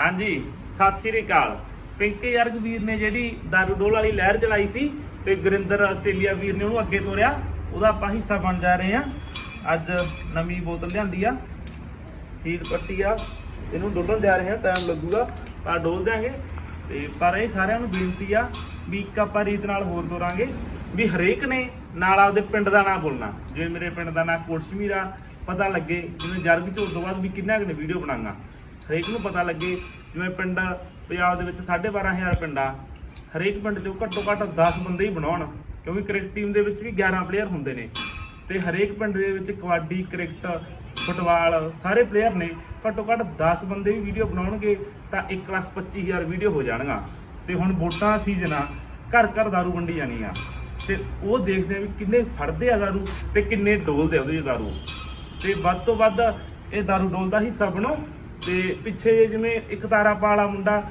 ਹਾਂਜੀ, ਸਤਿ ਸ਼੍ਰੀ ਅਕਾਲ। ਪਿੰਕੀ ਯਰਗ ਵੀਰ ਨੇ ਜਿਹੜੀ ਦਾਰੂ ਡੋਲ ਵਾਲੀ ਲਹਿਰ ਚਲਾਈ ਸੀ ਤੇ ਗੁਰਿੰਦਰ ਆਸਟ੍ਰੇਲੀਆ ਵੀਰ ਨੇ ਉਹਨੂੰ ਅੱਗੇ ਤੋਰਿਆ, ਉਹਦਾ ਆਪਾਂ ਹਿੱਸਾ ਬਣ ਜਾ ਰਹੇ ਆ ਅੱਜ ਨਵੀਂ ਬੋਤਲ ਲਿਆਂਦੀ ਆ, ਸੀਲ ਪੱਟੀ ਆ, ਇਹਨੂੰ ਡੋਲਣ ਜਾ ਰਹੇ ਆ ਟਾਈਮ ਲੱਗੂਗਾ ਪਰ ਡੋਲ ਦਿਆਂਗੇ। ਤੇ ਪਰ ਇਹ ਸਾਰਿਆਂ ਨੂੰ ਬੇਨਤੀ ਆ ਵੀ ਇੱਕ ਆਪਾਂ ਰੀਤ ਨਾਲ ਹੋਰ ਤੋਰਾਂਗੇ, ਵੀ ਹਰੇਕ ਨੇ ਨਾਲ ਆਪਦੇ ਪਿੰਡ ਦਾ ਨਾਮ ਬੋਲਣਾ। ਜਿਵੇਂ ਮੇਰੇ ਪਿੰਡ ਦਾ ਨਾਮ ਕੋਟਸ਼ਮੀਰਾ ਪਤਾ ਲੱਗੇ, ਜਿਵੇਂ ਜਰਗ ਝੋਲ ਤੋਂ ਬਾਅਦ ਵੀ ਕਿੰਨਾ ਕੁ ਨੇ ਵੀਡੀਓ ਬਣਾਉਂਗਾ ਹਰੇਕ ਨੂੰ ਪਤਾ ਲੱਗੇ ਜਿਵੇਂ ਪਿੰਡ ਪੰਜਾਬ ਦੇ ਵਿੱਚ 12500 ਪਿੰਡ ਆ, ਹਰੇਕ ਪਿੰਡ ਚੋਂ ਘੱਟੋ ਘੱਟ 10 ਬੰਦੇ ਹੀ ਬਣਾਉਣ, ਕਿਉਂਕਿ ਕ੍ਰਿਕਟ ਟੀਮ ਦੇ ਵਿੱਚ ਵੀ 11 ਪਲੇਅਰ ਹੁੰਦੇ ਨੇ। ਤੇ ਹਰੇਕ ਪਿੰਡ ਦੇ ਵਿੱਚ ਕਬੱਡੀ, ਕ੍ਰਿਕਟ, ਫੁੱਟਬਾਲ ਸਾਰੇ ਪਲੇਅਰ ਨੇ, ਘੱਟੋ ਘੱਟ 10 ਬੰਦੇ ਵੀ ਵੀਡੀਓ ਬਣਾਉਣਗੇ ਤਾਂ 125000 ਵੀਡੀਓ ਹੋ ਜਾਣਗਾ ਤੇ ਹੁਣ ਵੋਟਾਂ ਸੀਜ਼ਨ ਆ, ਘਰ ਘਰ ਦਾਰੂ ਵੰਡੀ ਜਾਣੀ ਆ। ਤੇ ਉਹ ਦੇਖਦੇ ਆ ਵੀ ਕਿੰਨੇ ਫੜਦੇ ਆ ਦਾਰੂ ਤੇ ਕਿੰਨੇ ਡੋਲਦੇ ਆ ਉਹਦੇ 'ਚ ਦਾਰੂ। ਤੇ ਵੱਧ ਤੋਂ ਵੱਧ ਇਹ ਦਾਰੂ ਡੋਲ ਹਿੱਸਾ ਬਣੋ ਤੇ ਪਿੱਛੇ ਜਿਹੇ ਜਿਵੇਂ ਇੱਕ ਤਾਰਾ ਵਾਲਾ ਮੁੰਡਾ,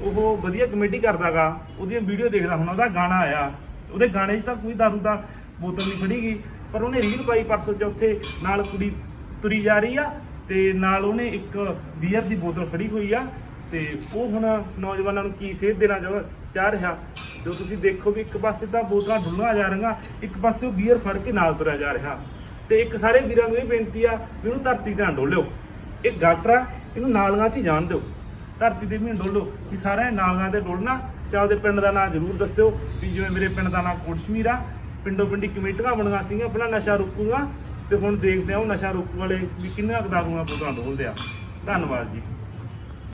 ਉਹ ਵਧੀਆ ਕਮੇਡੀ ਕਰਦਾਗਾ, ਉਹਦੀਆਂ ਵੀਡੀਓ ਦੇਖਦਾ ਹੁਣ ਉਹਦਾ ਗਾਣਾ ਆਇਆ। ਉਹਦੇ ਗਾਣੇ 'ਚ ਤਾਂ ਕੋਈ ਦਾਰੂ ਦਾ ਬੋਤਲ ਨਹੀਂ ਫੜੀ ਗਈ ਪਰ ਉਹਨੇ ਰੀਲ ਪਾਈ ਪਰਸੋਂ ਚੌਥੇ ਨਾਲ ਕੁੜੀ ਤੁਰੀ ਜਾ ਰਹੀ ਆ ਤੇ ਨਾਲ ਉਹਨੇ ਇੱਕ ਬੀਅਰ ਦੀ ਬੋਤਲ ਫੜੀ ਹੋਈ ਆ ਤੇ ਉਹ ਹੁਣ ਨੌਜਵਾਨਾਂ ਨੂੰ ਕੀ ਸੇਧ ਦੇਣਾ ਚਾਹ ਚਾਹ ਰਿਹਾ। ਜੋ ਤੁਸੀਂ ਦੇਖੋ ਵੀ ਇੱਕ ਪਾਸੇ ਤਾਂ ਬੋਤਲਾਂ ਡੁੱਲਾਂ ਜਾ ਰਹੀਆਂ, ਇੱਕ ਪਾਸੇ ਉਹ ਬੀਅਰ ਫੜ ਕੇ ਨਾਲ ਤੁਰਿਆ ਜਾ ਰਿਹਾ। ਤੇ ਇੱਕ ਸਾਰੇ ਵੀਰਾਂ ਨੂੰ ਇਹ ਬੇਨਤੀ ਆ ਵੀ ਉਹਨੂੰ ਧਰਤੀ ਤੇ ਨਾ ਡੋਲਿਓ। ਇਹ ਗਾਟਰ ਆ ਇਹਨੂੰ ਨਾਲੀਆਂ 'ਚ ਹੀ ਜਾਣ ਦਿਓ। ਧਰਤੀ ਤੇ ਵੀ ਡੋਲੋ ਵੀ ਸਾਰਿਆਂ ਨੇ ਨਾਲੀਆਂ ਤੇ ਡੋਲਣਾ। ਤੇ ਆਪਦੇ ਪਿੰਡ ਦਾ ਨਾਮ ਜ਼ਰੂਰ ਦੱਸਿਓ ਵੀ ਜਿਵੇਂ ਮੇਰੇ ਪਿੰਡ ਦਾ ਨਾਮ ਕੋਟਸ਼ਮੀਰ ਆ। ਪਿੰਡੋ ਪਿੰਡੀ ਕਮੇਟੀਆਂ ਬਣੀਆਂ ਸੀਗੀਆਂ, ਆਪਣਾ ਨਸ਼ਾ ਰੋਕੂਗਾ। ਤੇ ਹੁਣ ਦੇਖਦੇ ਆ ਉਹ ਨਸ਼ਾ ਰੋਕੂ ਵਾਲੇ ਵੀ ਕਿੰਨਾ ਕਦਾਰੂਆਂ ਦਾਰੂਆਂ ਬੋਤਲਾਂ ਆ। ਧੰਨਵਾਦ ਜੀ।